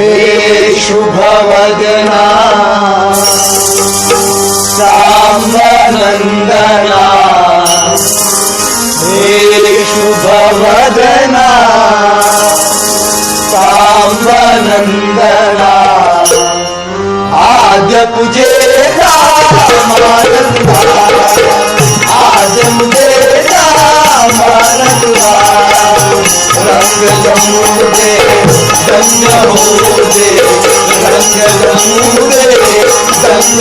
हे शुभवदना साम्बनन्दना हे शुभ शुभवदना साम्बनन्दना आद्य पूजे रामानन्द